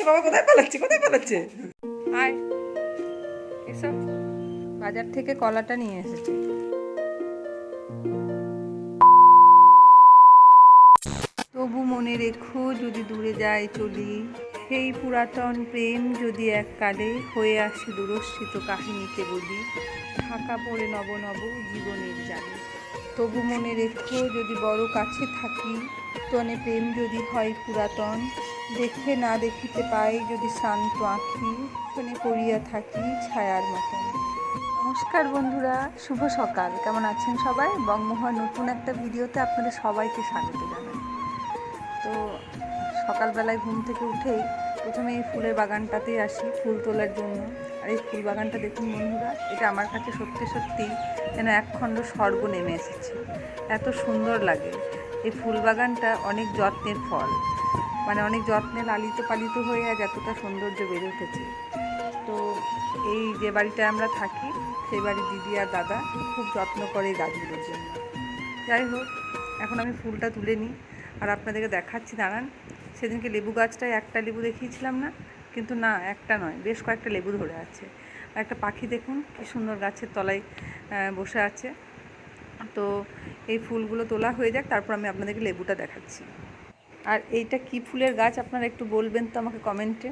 পালাচ্ছে, বাবা কোথায় পালাচ্ছে কোথায় পালাচ্ছে? আয়। বাজার থেকে কলাটা নিয়ে এসেছে। তবু মনে রেখো, যদি দূরে যায় চলি, সেই পুরাতন প্রেম যদি এককালে হয়ে আসে দুরস্বিত কাহিনীকে বলি, ঢাকা পড়ে নব নব জীবনের জালে। তবু মনে রেখো, যদি বড় কাছে থাকি, তনে প্রেম যদি হয় পুরাতন দেখে না দেখিতে পাই যদি শান্ত আঁকি তনে পড়িয়া থাকি ছায়ার মতন। নমস্কার বন্ধুরা, শুভ সকাল। কেমন আছেন সবাই? বঙ্গমোহর নতুন একটা ভিডিওতে আপনাদের সবাইকে স্বাগত জানাই। তো সকালবেলায় ঘুম থেকে উঠেই প্রথমে এই ফুলের বাগানটাতেই আসি, ফুল তোলার জন্য। আর এই ফুল বাগানটা দেখুন বন্ধুরা, এটা আমার কাছে সত্যি সত্যি যেন একখণ্ড স্বর্গ নেমে এসেছে। এত সুন্দর লাগে। এই ফুল বাগানটা অনেক যত্নের ফল। মানে অনেক যত্নে লালিত পালিত হয়ে আজ এতটা সৌন্দর্য বেড়ে উঠেছে। তো এই যে বাড়িটায় আমরা থাকি সেই বাড়ির দিদি আর দাদা খুব যত্ন করে এই গাছগুলোর জন্য। যাই হোক, এখন আমি ফুলটা তুলে নিই আর আপনাদেরকে দেখাচ্ছি। দাঁড়ান, সেদিনকে লেবু গাছটায় একটা লেবু দেখিয়েছিলাম না, কিন্তু না, একটা নয়, বেশ কয়েকটা লেবু ধরে আছে। আর একটা পাখি দেখুন, কি সুন্দর গাছের তলায় বসে আছে। তো এই ফুলগুলো তোলা হয়ে যাক, তারপর আমি আপনাদেরকে লেবুটা দেখাচ্ছি। আর এইটা কি ফুলের গাছ, আপনারা একটু বলবেন তো আমাকে কমেন্টে।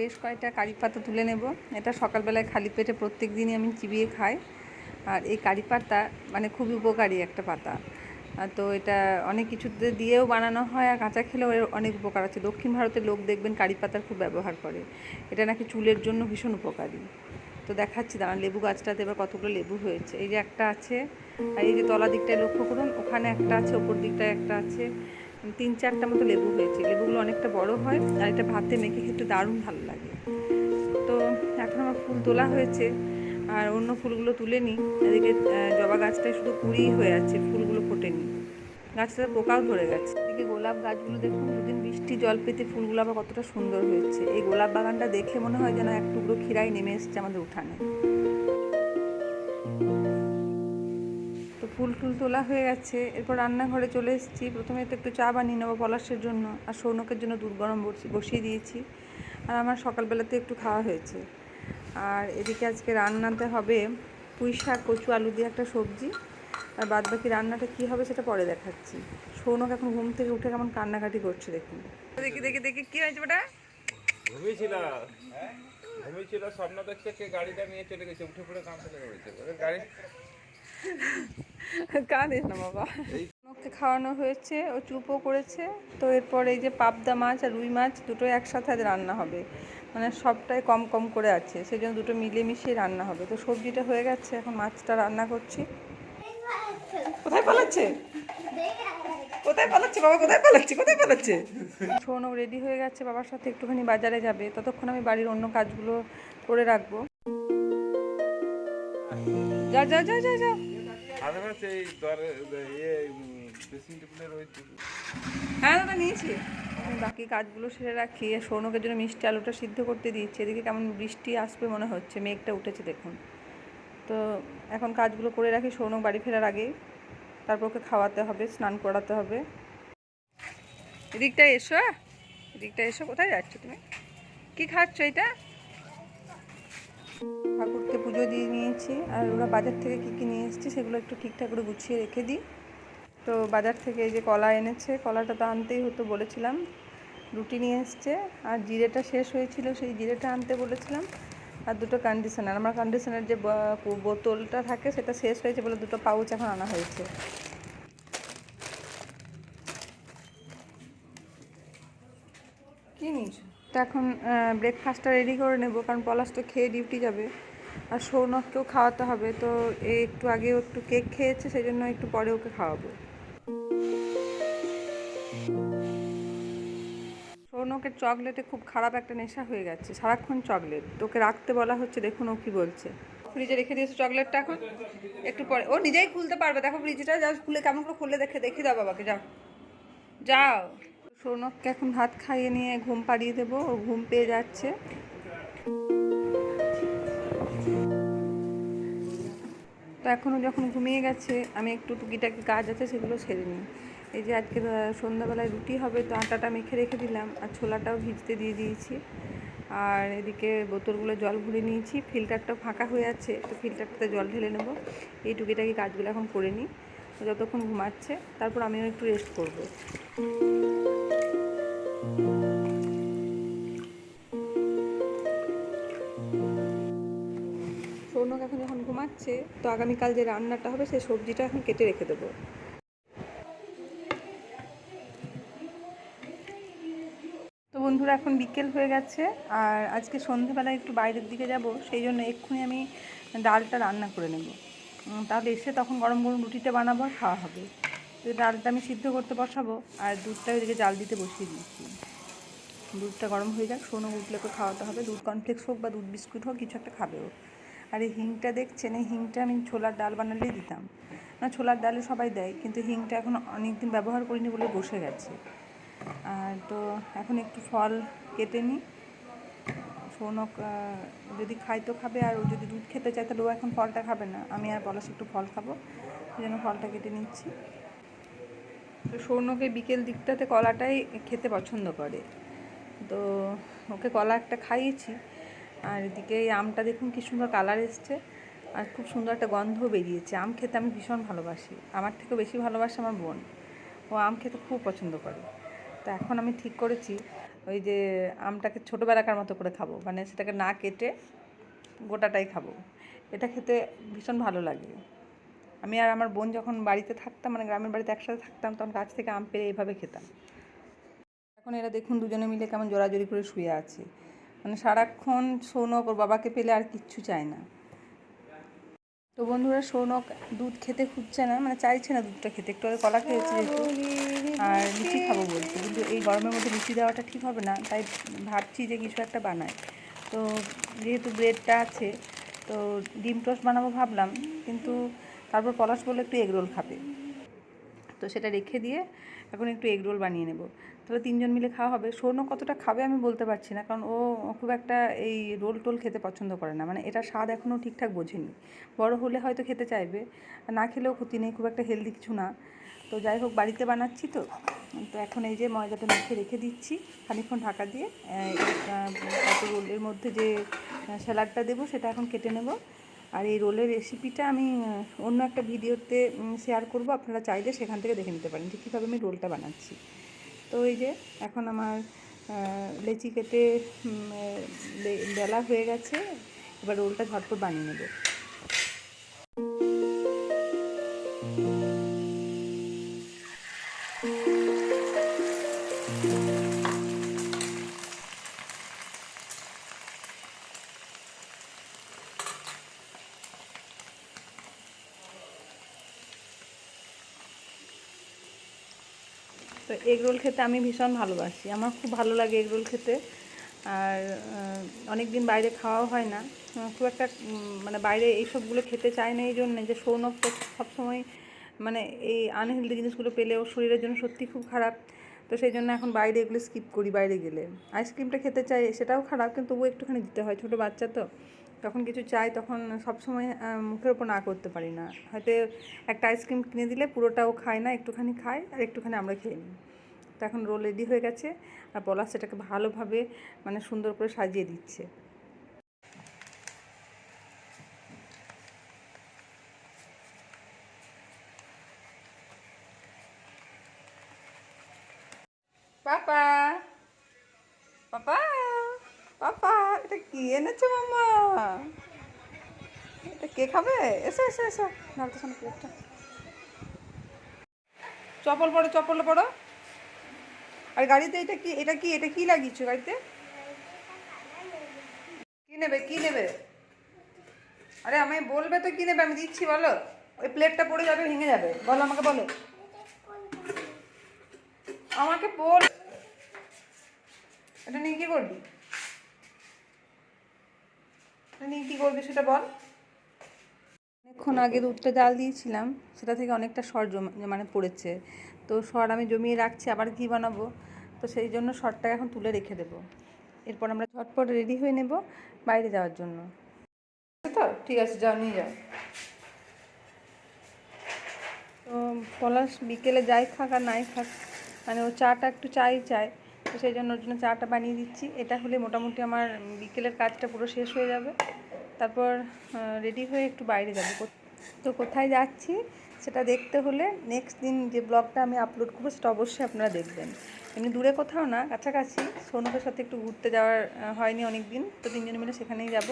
বেশ কয়েকটা কারি পাতা তুলে নেব। এটা সকালবেলায় খালি পেটে প্রত্যেক দিনই আমি চিবিয়ে খাই। আর এই কারি পাতা মানে খুবই উপকারী একটা পাতা। তো এটা অনেক কিছুতে দিয়েও বানানো হয় আর কাঁচা খেলেও এর অনেক উপকার আছে। দক্ষিণ ভারতের লোক দেখবেন কারি পাতার খুব ব্যবহার করে। এটা নাকি চুলের জন্য ভীষণ উপকারী। তো দেখাচ্ছি, দাঁড়ান, লেবু গাছটাতে এবার কতগুলো লেবু হয়েছে। এই যে একটা আছে, আর এই যে তলা দিকটায় লক্ষ্য করুন, ওখানে একটা আছে, ওপর দিকটায় একটা আছে। তিন চারটা মতো লেবু হয়েছে। লেবুগুলো অনেকটা বড় হয় আর এটা ভাতে মেখে খেতে দারুণ ভালো লাগে। তো এখন আমার ফুল তোলা হয়েছে। আর অন্য ফুলগুলো তুলে নিই। এদিকে জবা গাছটায় শুধু কুড়িই হয়ে আছে ফুলগুলো ফোটেনি। গাছটাতে পোকাও ধরে গেছে। এদিকে গোলাপ গাছগুলো দেখুন, দুদিন বৃষ্টি জল পেতে ফুলগুলো আবার কতটা সুন্দর হয়েছে। এই গোলাপ বাগানটা দেখে মনে হয় যেন এক টুকরো খিরাই নেমে এসেছে আমাদের উঠানে। তো ফুল টুল তোলা হয়ে গেছে। এরপর রান্নাঘরে চলে এসেছি। প্রথমে তো একটু চা বানিয়ে নেব পলাশের জন্য। আর সৌনকের জন্য দুধ গরম বসিয়ে দিয়েছি। আর আমার সকালবেলাতে একটু খাওয়া হয়েছে। আর এদিকে আজকে রান্নাতে হবে পুঁই শাক কচু আলু দিয়ে একটা সবজি। আর বাদ বাকি রান্নাটা কী হবে সেটা পরে দেখাচ্ছি। সৌনক এখন ঘুম থেকে উঠে কেমন কান্নাকাটি করছে দেখুন। দেখি দেখি দেখি কী হয়েছে ওটা ঘুমিয়েছিল। ঘুমিয়েছিল স্বপ্ন দেখছে কে গাড়িটা নিয়ে চলে গেছে উঠে পড়ে গেছে গাড়ি কাঁদিস না বাবা। ওকে খাওয়ানো হয়েছে ও চুপও করেছে। তো এরপর এই যে পাবদা মাছ আর রুই মাছ দুটোই একসাথে আজ রান্না হবে। মানে সবটাই কম কম করে আছে সেই জন্য দুটো মিলিয়ে মিশিয়ে রান্না হবে। তো সবজিটা হয়ে গেছে, এখন মাছটা রান্না করছি। কোথায় পালাচ্ছে? কোথায় পালাচ্ছে বাবা? কোথায় পালাচ্ছে? কোথায় পালাচ্ছে? শোনো রেডি হয়ে গেছে, বাবার সাথে একটুখানি বাজারে যাবে। ততক্ষণ আমি বাড়ির অন্য কাজগুলো করে রাখব। যা যা যা যা যা। হ্যাঁ দাদা, নিয়েছি। বাকি কাজগুলো সেরে রাখি। সৌনকের জন্য মিষ্টি আলুটা সিদ্ধ করতে দিচ্ছি এদিকে কেমন বৃষ্টি আসবে মনে হচ্ছে। মেঘটা উঠেছে, দেখুন। তো এখন কাজগুলো করে রাখি। সৌনক বাড়ি ফেরার আগে তারপর ওকে খাওয়াতে হবে, স্নান করাতে হবে। এদিকটা এসো এদিকটা এসো। কোথায় যাচ্ছ তুমি? কি খাচ্ছ এটা? ঠাকুরকে পুজো দিয়ে নিয়েছি আর ওরা বাজার থেকে কী কী নিয়ে এসেছি সেগুলো একটু ঠিকঠাক করে গুছিয়ে রেখে দিই। তো বাজার থেকে এই যে কলা এনেছে, কলাটা তো আনতেই হতো বলেছিলাম, রুটি নিয়ে এসছে আর জিরেটা শেষ হয়েছিল, সেই জিরেটা আনতে বলেছিলাম আর দুটো কন্ডিশনার আমার কন্ডিশনার যে বোতলটা থাকে সেটা শেষ হয়েছে বলে দুটো পাউচ এখন আনা হয়েছে কী নিয়েছো তো এখন ব্রেকফাস্টটা রেডি করে নেব, কারণ পলাশ তো খেয়ে ডিউটি যাবে। আর সৌনককেও খাওয়াতে হবে, তো একটু আগে ও একটু কেক খেয়েছে সেই জন্য একটু পরে ওকে খাওয়াবো। সৌনকের চকলেটে খুব খারাপ একটা নেশা হয়ে গেছে, সারাক্ষণ চকলেট তোকে রাখতে বলা হচ্ছে, দেখুন ও কি বলছে। ফ্রিজে রেখে দিয়েছে চকলেটটা এখন, একটু পরে। ও নিজেই খুলতে পারবে, দেখো ফ্রিজটা যা খুলে কেমন করে খুলে দেখে দেখে দাও বাবাকে, যাও। যাও। সৌনককে এখন ভাত খাইয়ে নিয়ে ঘুম পাড়িয়ে দেবো, ও ঘুম পেয়ে যাচ্ছে। তো এখনও যখন ঘুমিয়ে গেছে, আমি একটু টুকিটাকি কাজ আছে, সেগুলো সেরে নিই। এই যে আজকে সন্ধ্যাবেলায় রুটি হবে, তো আটাটা মেখে রেখে দিলাম, আর ছোলাটাও ভিজতে দিয়ে দিয়েছি। আর এদিকে বোতলগুলো জল ভরে নিয়েছি ফিল্টারটা ফাঁকা হয়ে আছে, তো ফিল্টারটাতে জল ঢেলে নেব। এই টুকিটাকি কাজগুলো এখন করে নিই যতক্ষণ ঘুমাচ্ছে, তারপর আমিও একটু রেস্ট করব। এখন তো আগামীকাল যে রান্নাটা হবে, সেই সবজিটা এখন কেটে রেখে দেবো। তো বন্ধুরা, এখন বিকেল হয়ে গেছে, আর আজকে সন্ধেবেলায় একটু বাইরের দিকে যাব, সেই জন্য এক্ষুনি আমি ডালটা রান্না করে নেব। তাহলে এসে তখন গরম গরম রুটিটা বানাবো আর খাওয়া হবে। তো ডালটা আমি সিদ্ধ করতে বসাবো, আর দুধটা ওইদিকে জাল দিতে বসিয়ে দিয়েছি দুধটা গরম হয়ে যাক সোনো উঠলে তো খাওয়াতে হবে। দুধ কর্নফ্লেক্স হোক বা দুধ বিস্কুট হোক, কিছু একটা খাবে ও। আর এই হিংটা দেখছেন? এই হিংটা আমি ছোলার ডাল বানালেই দিতাম। না, ছোলার ডালে সবাই দেয়, কিন্তু হিংটা এখন অনেক দিন ব্যবহার করিনি বলে বসে গেছে। আর তো এখন একটু ফল কেটে নিই। সৌনক যদি খাই তো খাবে, আর ও যদি দুধ খেতে চায় তাহলে ও এখন ফলটা খাবে না। আমি আর পলাশ একটু ফল খাব সেই জন্য ফলটা কেটে নিচ্ছি। তো সৌনকে বিকেল দিকটাতে কলাটাই খেতে পছন্দ করে। তো ওকে কলা একটা খাইয়েছি। আর এদিকে এই আমটা দেখুন কি সুন্দর কালার এসছে। আর খুব সুন্দর একটা গন্ধ বেরিয়েছে। আম খেতে আমি ভীষণ ভালোবাসি। আমার থেকেও বেশি ভালোবাসে আমার বোন। ও আম খেতে খুব পছন্দ করে। তো এখন আমি ঠিক করেছি ওই যে আমটাকে ছোটোবেলাকার মতো করে খাব। মানে সেটাকে না কেটে গোটাটাই খাব। এটা খেতে ভীষণ ভালো লাগে। আমি আর আমার বোন যখন বাড়িতে থাকতাম মানে গ্রামের বাড়িতে একসাথে থাকতাম, তখন গাছ থেকে আম পেড়ে এইভাবে খেতাম। এখন এরা দেখুন দুজনে মিলে কেমন জোরাজোরি করে শুয়ে আছে। মানে সারাক্ষণ সৌনক ওর বাবাকে পেলে আর কিচ্ছু চায় না। তো বন্ধুরা সৌনক দুধ খেতে খুঁজছে না মানে চাইছে না দুধটা খেতে। একটু কলা খেয়েছে যেহেতু, আর লুচি খাব বলছে। কিন্তু এই গরমের মধ্যে লুচি দেওয়াটা ঠিক হবে না, তাই ভাবছি যে কিছু একটা বানায় তো যেহেতু ব্রেডটা আছে, তো ডিম টোস্ট বানাবো ভাবলাম, কিন্তু তারপর পলাশ বলে একটু এগরোল খাবে। তো সেটা রেখে দিয়ে এখন একটু এগরোল বানিয়ে নেব। তাহলে তিনজন মিলে খাওয়া হবে। সৌন্য কতটা খাবে আমি বলতে পারছি না, কারণ ও খুব একটা এই রোল টোল খেতে পছন্দ করে না। মানে এটা স্বাদ এখনও ঠিকঠাক বোঝেনি। বড় হলে হয়তো খেতে চাইবে, না খেলেও ক্ষতি নেই, খুব একটা হেলদি কিছু না। তো যাই হোক, বাড়িতে বানাচ্ছি তো। তো এখন এই যে ময়দাটা মেখে রেখে দিচ্ছি, খানিকক্ষণ ঢাকা দিয়ে রোলের মধ্যে যে স্যালাডটা দেবো সেটা এখন কেটে নেব। আর এই রোলের রেসিপিটা আমি অন্য একটা ভিডিওতে শেয়ার করব। আপনারা চাইলে সেখান থেকে দেখে নিতে পারেন যে কীভাবে আমি রোলটা বানাচ্ছি। তো ওই যে এখন আমার লেচি কেটে বেলা হয়ে গেছে, এবার রোলটা ঝটপট বানিয়ে নেব। thank এগ রোল খেতে আমি ভীষণ ভালোবাসি। আমার খুব ভালো লাগে এগ রোল খেতে। আর অনেক দিন বাইরে খাওয়াও হয় না। খুব একটা মানে বাইরে এইসবগুলো খেতে চায় না এই জন্যে যে সৌনক তো সবসময় মানে এই আনহেলদি জিনিসগুলো পেলে ওর শরীরের জন্য সত্যি খুব খারাপ। তো সেই জন্য এখন বাইরে এগুলো স্কিপ করি, বাইরে গেলে। আইসক্রিমটা খেতে চাই সেটাও খারাপ, কিন্তু তবুও একটুখানি দিতে হয়। ছোটো বাচ্চা তো। তখন কিছু চাই তখন সবসময় মুখের ওপর না করতে পারি না। হয়তো একটা আইসক্রিম কিনে দিলে পুরোটাও খায় না, একটুখানি খায় আর একটুখানি আমরা খেয়ে নিই। তো এখন রোল রেডি হয়ে গেছে আর পলাশ সেটাকে ভালোভাবে মানে সুন্দর করে সাজিয়ে দিচ্ছে। পাপা! পাপা! পাপা এটা কি এনেছো মামা? এটা কে খাবে? এসো এসো এসো। নাড়তে শোনো প্লেটটা চপল পড়ো চপল পড়ো আর গাড়িতে এটা কি এটা কি এটা কি লাগিয়েছো গাড়িতে? কি নেবে কি নেবে? আরে আমি বলবে তো কি নেবে, আমি দিচ্ছি, বলো। ওই প্লেটটা পড়ে যাবে, ভেঙে যাবে। বলো আমাকে বলো। আমাকে বল। এটা নিয়ে কি করবি? নিয়ে কি করবি সেটা বল। অনেকক্ষণ আগে দুধটা জাল দিয়েছিলাম সেটা থেকে অনেকটা সর জমা মানে পড়েছে। তো সর আমি জমিয়ে রাখছি আবার ঘি বানাবো। তো সেই জন্য সরটাকে এখন তুলে রেখে দেবো। এরপর আমরা ঝটপট রেডি হয়ে নেব বাইরে যাওয়ার জন্য। তো? ঠিক আছে যাও নিয়ে যাও। তো তো পলাশ বিকেলে যাই খাক আর নাই খাক মানে ও চাটা একটু চাই চায়। তো সেই জন্য ওর জন্য চাটা বানিয়ে দিচ্ছি। এটা হলে মোটামুটি আমার বিকেলের কাজটা পুরো শেষ হয়ে যাবে। তারপর রেডি হয়ে একটু বাইরে যাব। তো কোথায় যাচ্ছি সেটা দেখতে হলে নেক্সট দিন যে ব্লগটা আমি আপলোড করব সেটা অবশ্যই আপনারা দেখবেন। এমনি দূরে কোথাও না, কাছাকাছি। সৌনকের সাথে একটু ঘুরতে যাওয়ার হয়নি অনেক দিন তো তিনজন মিলে সেখানেই যাব।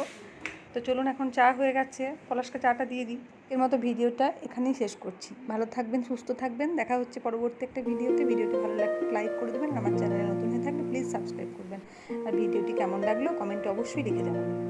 তো চলুন এখন চা হয়ে গেছে। পলাশকে চাটা দিয়ে দিই। এর মতো ভিডিওটা এখানেই শেষ করছি। ভালো থাকবেন, সুস্থ থাকবেন। দেখা হচ্ছে পরবর্তী একটা ভিডিওতে। ভিডিওটি ভালো লাইক করে দেবেন। আমার চ্যানেলে থাকলে প্লিজ সাবস্ক্রাইব করবেন। আর ভিডিওটি কেমন লাগল কমেন্টে অবশ্যই লিখে জানাবেন।